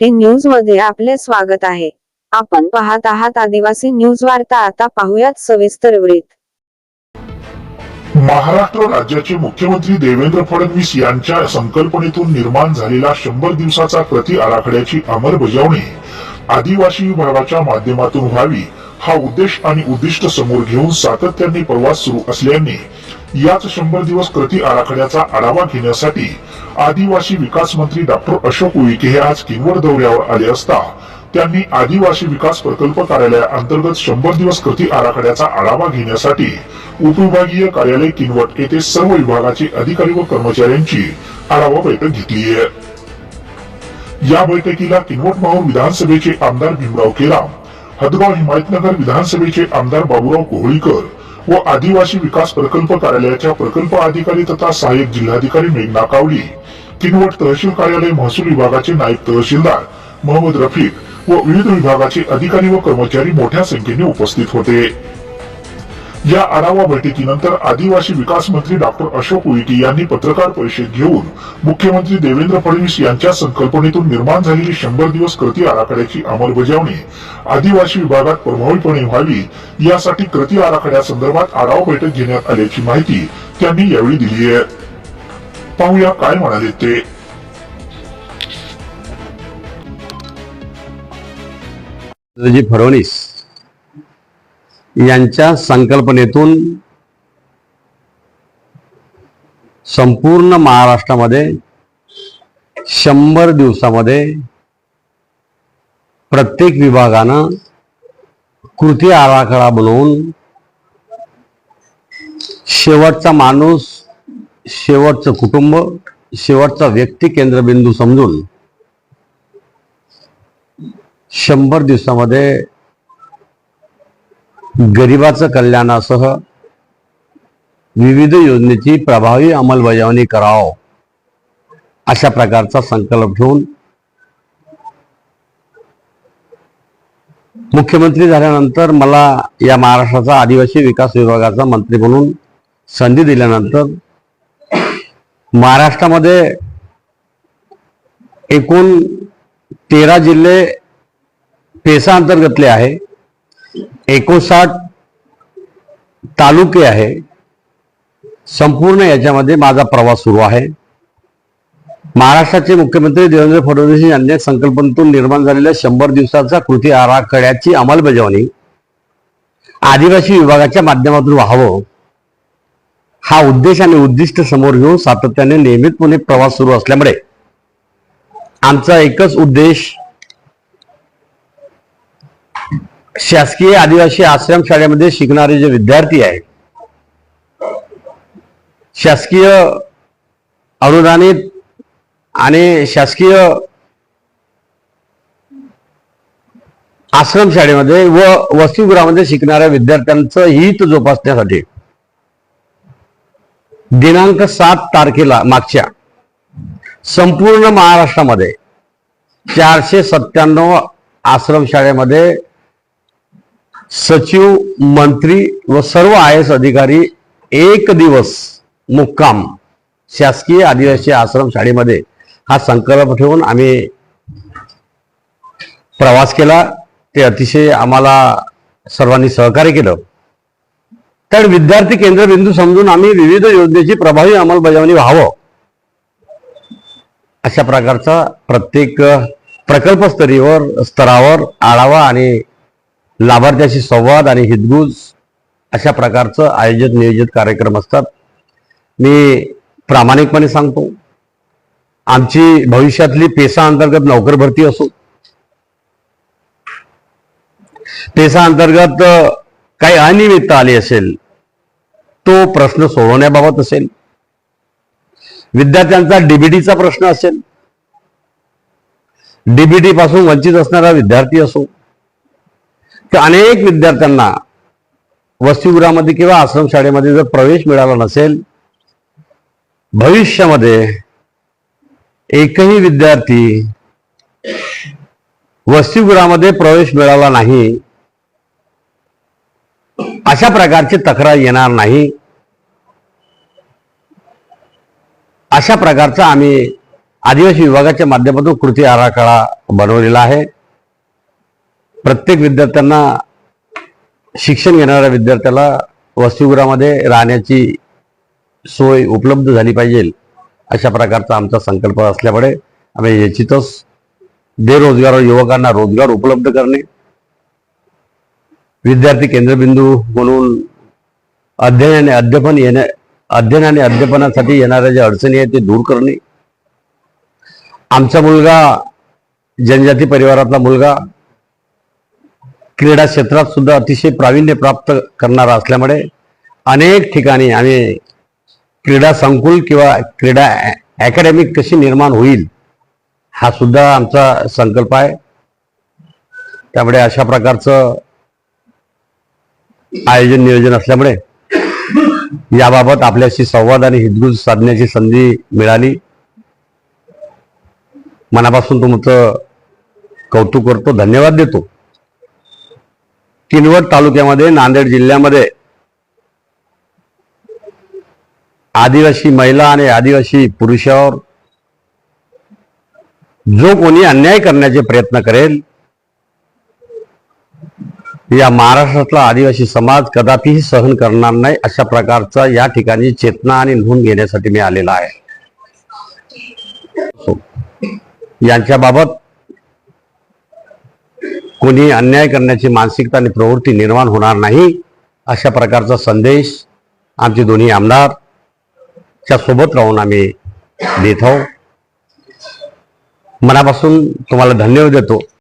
T न्यूजमध्ये आपले स्वागत आहे. आपण पाहत आहात आदिवासी न्यूज वार्ता. आता पाहुयात सविस्तर वृत्त महाराष्ट्र राज्याचे मुख्यमंत्री देवेंद्र फडणवीस यांच्या संकल्पनेतून निर्माण झालेला शंभर दिवसाचा कृती आराखड्याची अंमलबजावणी आदिवासी विभागाच्या माध्यमातून व्हावी हा उद्देश आणि उद्दिष्ट समोर घेऊन सातत्याने प्रवास सुरू असल्याने याच शंभर दिवस कृती आराखड्याचा आढावा घेण्यासाठी आदिवासी विकास मंत्री डॉक्टर अशोक उईके हे आज किनवट दौऱ्यावर आले असता त्यांनी आदिवासी विकास प्रकल्प कार्यालयाअंतर्गत शंभर दिवस कृती आराखड्याचा आढावा घेण्यासाठी उपविभागीय कार्यालय किनवट येथे सर्व विभागाचे अधिकारी व कर्मचाऱ्यांची आढावा बैठक घेतली आहे. या बैठकीला किनवट माहूर विधानसभेचे आमदार भीमराव केराम हदगाव हिमायतनगर विधानसभेचे आमदार बाबूराव कोहळीकर व आदिवासी विकास प्रकल्प कार्यालयाच्या प्रकल्प अधिकारी तथा सहाय्यक जिल्हाधिकारी मेघना कावली किनवट तहसील कार्यालय महसूल विभागाचे नायब तहसीलदार मोहम्मद रफीक व विविध विभागाचे अधिकारी व कर्मचारी मोठ्या संख्येने उपस्थित होते. या आढावा बैठकीनंतर आदिवासी विकास मंत्री डॉक्टर अशोक उईके यांनी पत्रकार परिषद घेऊन मुख्यमंत्री देवेंद्र फडणवीस यांच्या संकल्पनेतून निर्माण झालेली शंभर दिवस कृती आराखड्याची अंमलबजावणी आदिवासी विभागात प्रभावीपणे व्हावी यासाठी कृती आराखड्यासंदर्भात आढावा बैठक घेण्यात आल्याची माहिती त्यांनी यावेळी दिली आहे. पाहूया काय म्हणाले ते. जी फडणवीस यांच्या संकल्पनेतून संपूर्ण महाराष्ट्रामध्ये शंभर दिवसामध्ये प्रत्येक विभागानं कृती आराखडा बनवून शेवटचा माणूस शेवटचं कुटुंब शेवटचा व्यक्ती केंद्रबिंदू समजून शंभर दिवसामध्ये गरिबाचं कल्याणासह विविध योजनेची प्रभावी अंमलबजावणी करावं अशा प्रकारचा संकल्प ठेवून मुख्यमंत्री झाल्यानंतर मला या महाराष्ट्राचा आदिवासी विकास विभागाचा मंत्री म्हणून संधी दिल्यानंतर महाराष्ट्रामध्ये एकूण तेरा जिल्हे पेसा अंतर्गतले आहे. एकोणसाठ तालुके आहे. संपूर्ण याच्यामध्ये माझा प्रवास सुरू आहे. महाराष्ट्राचे मुख्यमंत्री देवेंद्र फडणवीस यांनी संकल्पनेतून निर्माण झालेल्या शंभर दिवसाचा कृती आराखड्याची अंमलबजावणी आदिवासी विभागाच्या माध्यमातून व्हावं हा उद्देश आणि उद्दिष्ट समोर घेऊन सातत्याने नियमितपणे प्रवास सुरू असल्यामुळे आमचा एकच उद्देश शासकीय आदिवासी आश्रम शाळेमध्ये शिकणारे जे विद्यार्थी आहेत शासकीय अनुदानित आणि शासकीय आश्रम शाळेमध्ये व वसतिगृहामध्ये शिकणाऱ्या विद्यार्थ्यांचं हित जोपासण्यासाठी दिनांक सात तारखेला मागच्या संपूर्ण महाराष्ट्रामध्ये चारशे सत्त्याण्णव आश्रम शाळेमध्ये सचिव मंत्री व सर्व आय एस अधिकारी एक दिवस मुक्काम. शासकीय आदिवासी आश्रम शाळेमध्ये हा संकल्प ठेवून आम्ही प्रवास केला. ते अतिशय आम्हाला सर्वांनी सहकार्य केलं. तर विद्यार्थी केंद्रबिंदू समजून आम्ही विविध योजनेची प्रभावी अंमलबजावणी व्हावं. अशा प्रकारचा प्रत्येक प्रकल्पस्तरीवर स्तरावर आढावा आणि लाभार्थ्याशी संवाद आणि हितगुज अशा प्रकारचं आयोजित नियोजित कार्यक्रम असतात. मी प्रामाणिकपणे सांगतो आमची भविष्यातली पेसा अंतर्गत नोकर भरती असो पेसा अंतर्गत काही अनियमित आली असेल तो प्रश्न सोडवण्याबाबत असेल विद्यार्थ्यांचा डीबीटीचा प्रश्न असेल डीबीटी पासून वंचित असणारा विद्यार्थी असो तर अनेक विद्यार्थ्यांना वसतिगृहामध्ये किंवा आश्रम शाळेमध्ये जर प्रवेश मिळाला नसेल भविष्यामध्ये एकही विद्यार्थी वसतिगृहामध्ये प्रवेश मिळाला नाही अशा प्रकारची तक्रार येणार नाही. अशा प्रकारचा आम्ही आदिवासी विभागाच्या माध्यमातून कृती आराखडा बनवलेला आहे. प्रत्येक विद्यार्थ्यांना शिक्षण घेणाऱ्या विद्यार्थ्याला वसतिगृहामध्ये राहण्याची सोय उपलब्ध झाली पाहिजे अशा प्रकारचा आमचा संकल्प असल्यामुळे आम्ही याचितच बेरोजगार युवकांना रोजगार उपलब्ध करणे विद्यार्थी केंद्रबिंदू म्हणून अध्ययन आणि अध्यापन येण्या अध्ययन आणि अध्यापनासाठी येणाऱ्या ज्या अडचणी आहेत ते दूर करणे. आमचा मुलगा जनजाती परिवारातला मुलगा क्रीडा क्षेत्रात सुद्धा अतिशय प्रावीण्य प्राप्त करणारा असल्यामुळे अनेक ठिकाणी आम्ही क्रीडा संकुल किंवा क्रीडा अकॅडमी कशी निर्माण होईल हा सुद्धा आमचा संकल्प आहे. त्यामुळे अशा प्रकारचं आयोजन नियोजन असल्यामुळे याबाबत आपल्याशी संवाद आणि हितगुज साधण्याची संधी मिळाली. मनापासून तुमचं कौतुक करतो धन्यवाद देतो. किनवट तालुक्यामध्ये नांदेड जिल्ह्यामध्ये आदिवासी महिला आणि आदिवासी पुरुषावर जो कोणी अन्याय करण्याचे प्रयत्न करेल या महाराष्ट्रातला आदिवासी समाज कदापिही सहन करणार नाही अशा प्रकारचा या ठिकाणी चेतना आणि नोंद घेण्यासाठी मी आलेला आहे. यांच्याबाबत कोणी अन्याय करण्याची मानसिकता आणि प्रवृत्ती निर्माण होणार नाही अशा प्रकारचा संदेश आमचे दोन्ही आमदार च्या सोबत राहून आम्ही देत आहोत. मनापासून तुम्हाला धन्यवाद देतो.